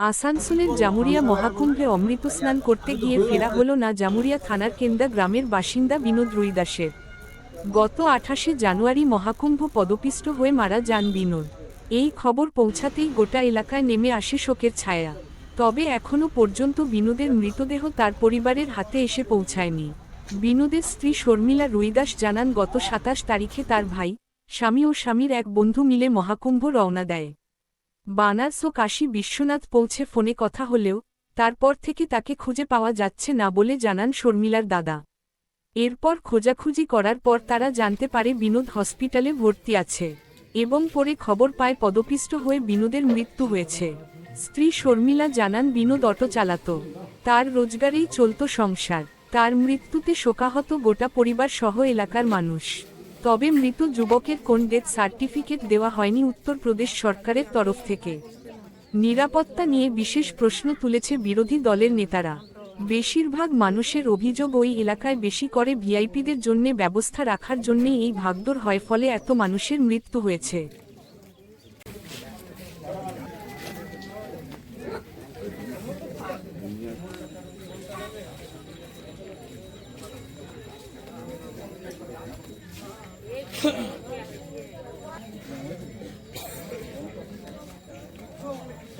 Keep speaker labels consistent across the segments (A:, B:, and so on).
A: আসানসোলের জামুরিয়া মহাকুম্ভে অমৃত স্নান করতে গিয়ে ফেরা হল না জামুরিয়া থানার কেন্দা গ্রামের বাসিন্দা বিনোদ রুইদাসের গত আঠাশে জানুয়ারি মহাকুম্ভ পদপিষ্ট হয়ে মারা যান বিনোদ। এই খবর পৌঁছাতেই গোটা এলাকায় নেমে আসে শোকের ছায়া। তবে এখনও পর্যন্ত বিনোদের মৃতদেহ তার পরিবারের হাতে এসে পৌঁছায়নি। বিনোদের স্ত্রী শর্মিলা রুইদাস জানান, গত সাতাশ তারিখে তার ভাই, স্বামী ও স্বামীর এক বন্ধু মিলে মহাকুম্ভ রওনা দেয়। বানারস ও কাশী বিশ্বনাথ পৌঁছে ফোনে কথা হলেও, তারপর থেকে তাকে খুঁজে পাওয়া যাচ্ছে না বলে জানান শর্মিলার দাদা। এরপর খোঁজাখুঁজি করার পর তারা জানতে পারে বিনোদ হসপিটালে ভর্তি আছে এবং পরে খবর পায় পদপিষ্ট হয়ে বিনোদের মৃত্যু হয়েছে। স্ত্রী শর্মিলা জানান বিনোদ অটো চালাত। তার রোজগারেই চলত সংসার। তার মৃত্যুতে শোকাহত গোটা পরিবার সহ এলাকার মানুষ। তবে মৃত যুবকের কোন ডেথ সার্টিফিকেট দেওয়া হয়নি উত্তরপ্রদেশ সরকারের তরফ থেকে। নিরাপত্তা নিয়ে বিশেষ প্রশ্ন তুলেছে বিরোধী দলের নেতারা। বেশিরভাগ মানুষের অভিযোগ ওই এলাকায় বেশি করে ভিআইপিদের জন্য ব্যবস্থা রাখার জন্য এই ভাগদর হয়, ফলে এত মানুষের মৃত্যু হয়েছে।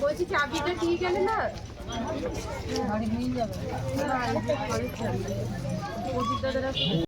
B: বলছি চাবিটা দিয়ে গেলে না?
C: সোমবারে গেছিল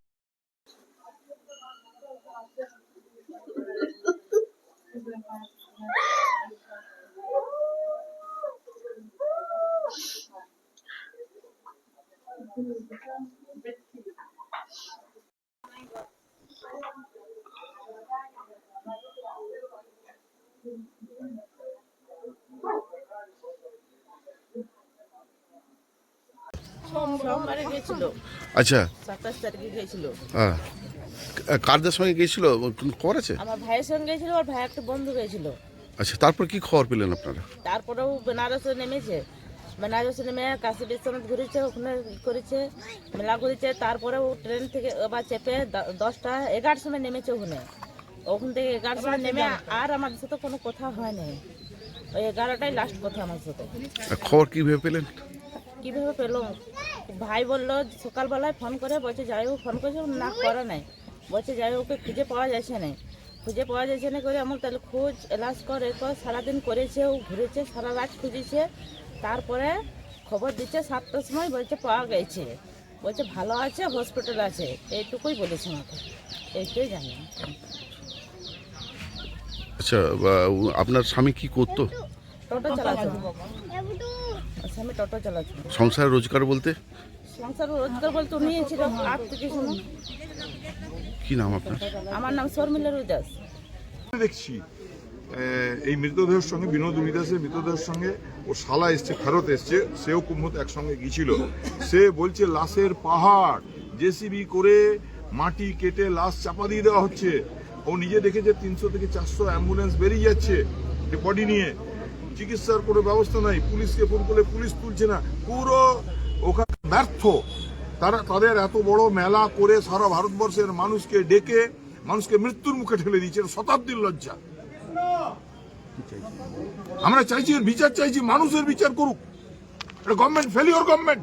D: আচ্ছা।
C: সাতাশ তারিখে গেছিল।
D: হ্যাঁ। কারদের সঙ্গে খবর আছে?
C: আমার ভাইয়ের সঙ্গে গেছিল আর ভাই একটা বন্ধু গেছিল।
D: আচ্ছা তারপর কি খবর পেলেন আপনারা?
C: তারপরেও বেনারসে নেমেছে। বেনারসে নেমে কাশী বিশ্বনাথ ঘুরেছে ওখানে করেছে মেলা ঘুরেছে তারপরে ও ট্রেন থেকে আবার চেপে দশটা এগারোটার সময় নেমেছে ওখানে। ওখান থেকে এগারোটার সময় নেমে আর আমাদের সাথে কোনো কথা হয়নি ওই এগারোটাই লাস্ট কথা আমার সাথে।
D: খবর কীভাবে পেলেন?
C: কীভাবে পেলাম ভাই বলল সকালবেলায় ফোন করে বলছে যাই হোক ফোন করেছে না করা নাই। বলছে যাই হোক ওকে খুঁজে পাওয়া যাচ্ছে না খুঁজে পাওয়া যাচ্ছে না করে আমার তাহলে খোঁজ এলাস কর এ কর সারাদিন করেছে ও ঘুরেছে সারা রাত খুঁজেছে। তারপরে খবর দিচ্ছে সাতটার সময় বলছে পাওয়া গেছে। বলছে ভালো আছে হসপিটাল আছে। এইটুকুই বলেছে আমাকে। এইটাই জানি।
D: আচ্ছা আপনার স্বামী কি করতো?
C: টোটো চালাচ্ছে আমি টোটো চালাচ্ছি
D: সংসার রোজগার বলতে?
C: সংসার রোজগার বলতে থেকে শুনুন
D: কি নাম আপনার?
C: আমার নাম শর্মিলা রুদাস
E: দেখছি এই মৃতদেহের সঙ্গে বিনোদ উনিদাসের মৃতদেহের সঙ্গে ও শালা এসছে ফেরত এসছে সেও কুম্ভত একসঙ্গে গিয়েছিল। সে বলছে লাশের পাহাড় জেসিবি করে মাটি কেটে লাশ চাপা দিয়ে দেওয়া হচ্ছে। ও নিজে দেখেছে তিনশো থেকে চারশো অ্যাম্বুলেন্স বেরিয়ে যাচ্ছে বডি নিয়ে। চিকিৎসার কোনো ব্যবস্থা নাই, পুলিশকে ফোন করলে পুলিশ তুলছে না। পুরো ওখানে ব্যর্থ। তারা, তাদের এত বড় মেলা করে সারা ভারতবর্ষের মানুষকে ডেকে, মানুষকে মৃত্যুর মুখে ঠেলে দিচ্ছে শতাব্দীর লজ্জা। আমরা চাইছি বিচার, চাইছি মানুষের বিচার করুক। এটা গভর্নমেন্ট ফেলিওর গভর্নমেন্ট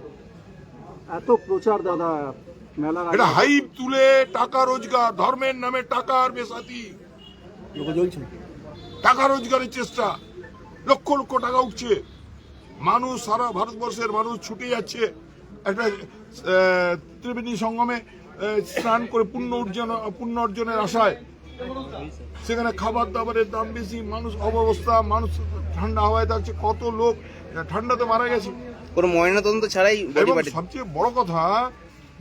F: এত প্রচার, দাদা।
E: এটা হাইপ তুলে টাকা রোজগার ধর্মের নামে টাকার বেসাতি। টাকা রোজগারের চেষ্টা। লক্ষ লক্ষ টাকা উঠছে। মানুষ সারা ভারতবর্ষের মানুষ ছুটে যাচ্ছে। একটা ত্রিবেণী সঙ্গমে স্নান করে পুণ্য অর্জন পুণ্য অর্জনের আশায়। সেখানে খাবার দাবারের দাম বেশি মানুষ অবস্থা মানুষ ঠান্ডা হাওয়ায় থাকছে কত লোক ঠান্ডাতে মারা গেছে।
G: কোনো ময়নাতদন্ত ছাড়াই
E: সবচেয়ে বড় কথা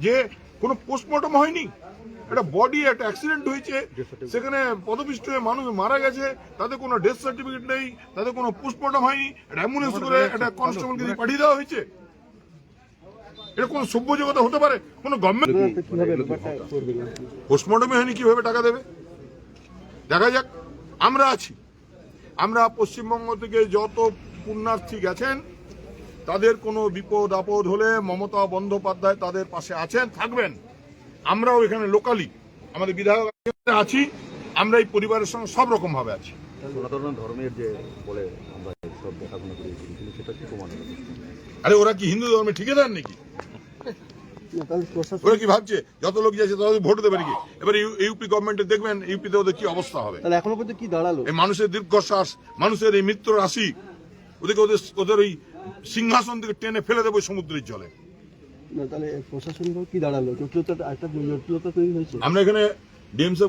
E: যে কোনো পোস্টমর্টম হয়নি। একটা বডি একটা অ্যাক্সিডেন্ট হয়েছে। সেখানে পদপিষ্ট হয়ে মানুষ মারা গেছে। তাদের কোনো ডেথ সার্টিফিকেট নেই। তাদের কোনো পোস্টমর্টম হয়নি। একটা অ্যাম্বুলেন্স করে একটা কনস্টেবলকে পাঠিয়ে দেওয়া হয়েছে। এটা কোন সভ্য জগতে হতে পারে? কোন গভর্নমেন্ট পোস্টমর্টমে হয়নি কীভাবে টাকা দেবে? দেখা যাক। আমরা আছি। আমরা পশ্চিমবঙ্গ থেকে যত পুণ্যার্থী গেছেন তাদের কোনো বিপদ আপদ হলে মমতা বন্দ্যোপাধ্যায় তাদের পাশে আছেন থাকবেন। আমরাও এখানে লোকালি আমাদের বিধায়ক আছি আমরা এই পরিবারের সঙ্গে সব রকম ভাবে আছি।
G: সনাতন ধর্মের যে বলে আমরা সব দেখাশোনা করেছি কিন্তু সেটা কি প্রমাণ
E: আরে ওরা কি হিন্দু ধর্মে ঠিকাদার নাকি? ওরা কি ভাবছে যত লোক যাচ্ছে তত ভোট দেবে নাকি? এবার ইউ- ইউপি গভর্নমেন্টে দেখবেন ইউপিতে ওদের কি অবস্থা হবে?
F: তাহলে এখনও পর্যন্ত কি দাঁড়াল?
E: এই মানুষের দীর্ঘশ্বাস মানুষের এই মৃত্যু রাশি ওদেরকে ওদের ওদের ওই সিংহাসন থেকে টেনে ফেলে দেবো সমুদ্রের জলে।
F: না তাহলে প্রশাসন কি দাঁড়াল? জটিলতা একটা জটিলতা তৈরি হয়েছে?
E: আমরা এখানে ডিএমসি